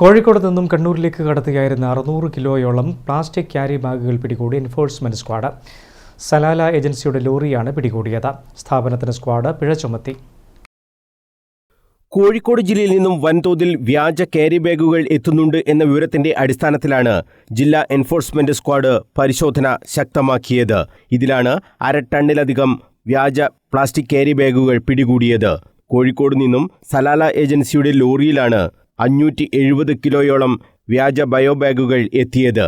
കോഴിക്കോട് നിന്നും കണ്ണൂരിലേക്ക് കടത്തുകയായിരുന്ന അറുന്നൂറ് കിലോയോളം പ്ലാസ്റ്റിക് ക്യാരി ബാഗുകൾ പിടികൂടി എൻഫോഴ്സ്മെന്റ് സ്ക്വാഡ്. സലാല ഏജൻസിയുടെ ലോറിയാണ് പിടികൂടിയത്. സ്ഥാപനത്തിന് സ്ക്വാഡ് പിഴ ചുമത്തി. കോഴിക്കോട് ജില്ലയിൽ നിന്നും വൻതോതിൽ വ്യാജ ക്യാരി ബാഗുകൾ എത്തുന്നുണ്ട് എന്ന വിവരത്തിന്റെ അടിസ്ഥാനത്തിലാണ് ജില്ലാ എൻഫോഴ്സ്മെന്റ് സ്ക്വാഡ് പരിശോധന ശക്തമാക്കിയത്. ഇതിലാണ് അര ടണ്ണിലധികം വ്യാജ പ്ലാസ്റ്റിക് ക്യാരി ബാഗുകൾ പിടികൂടിയത്. കോഴിക്കോട് നിന്നും സലാല ഏജൻസിയുടെ ലോറിയിലാണ് അഞ്ഞൂറ്റി എഴുപത് കിലോയോളം വ്യാജ ബയോ ബാഗുകൾ എത്തിയത്.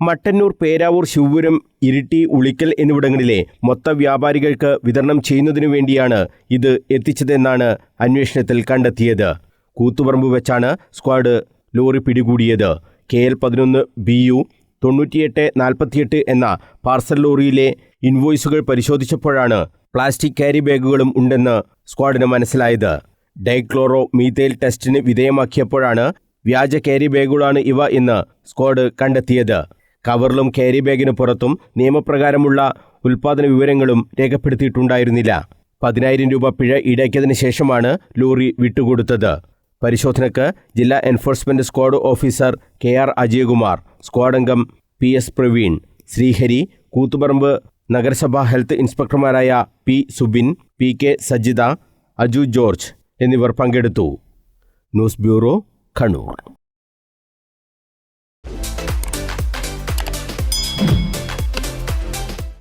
മട്ടന്നൂർ പേരാവൂർ ശിവപുരം ഇരിട്ടി ഉളിക്കൽ എന്നിവിടങ്ങളിലെ മൊത്ത വ്യാപാരികൾക്ക് വിതരണം ചെയ്യുന്നതിനു വേണ്ടിയാണ് ഇത് എത്തിച്ചതെന്നാണ് അന്വേഷണത്തിൽ കണ്ടെത്തിയത്. കൂത്തുപറമ്പ് വെച്ചാണ് സ്ക്വാഡ് ലോറി പിടികൂടിയത്. കെ എൽ പതിനൊന്ന് ബി യു തൊണ്ണൂറ്റിയെട്ട് നാൽപ്പത്തിയെട്ട് എന്ന പാർസൽ ലോറിയിലെ ഇൻവോയ്സുകൾ പരിശോധിച്ചപ്പോഴാണ് പ്ലാസ്റ്റിക് ക്യാരി ബാഗുകളും ഉണ്ടെന്ന് സ്ക്വാഡിന് മനസ്സിലായത്. ഡൈക്ലോറോ മീതേൽ ടെസ്റ്റിന് വിധേയമാക്കിയപ്പോഴാണ് വ്യാജ ക്യാരി ബാഗുകളാണ് ഇവ എന്ന് സ്ക്വാഡ് കണ്ടെത്തിയത്. കവറിലും ക്യാരി ബാഗിന് പുറത്തും നിയമപ്രകാരമുള്ള ഉൽപാദന വിവരങ്ങളും രേഖപ്പെടുത്തിയിട്ടുണ്ടായിരുന്നില്ല. പതിനായിരം രൂപ പിഴ ഈടാക്കിയതിനു ശേഷമാണ് ലോറി വിട്ടുകൊടുത്തത്. പരിശോധനയ്ക്ക് ജില്ലാ enforcement squad officer K R Ajayakumar squad അംഗം പി എസ് പ്രവീൺ ശ്രീഹരി കൂത്തുപറമ്പ് നഗരസഭാ health ഇൻസ്പെക്ടർമാരായ P Subin P K Sajitha Aju George എന്നിവർ പങ്കെടുത്തു. News bureau Kannur.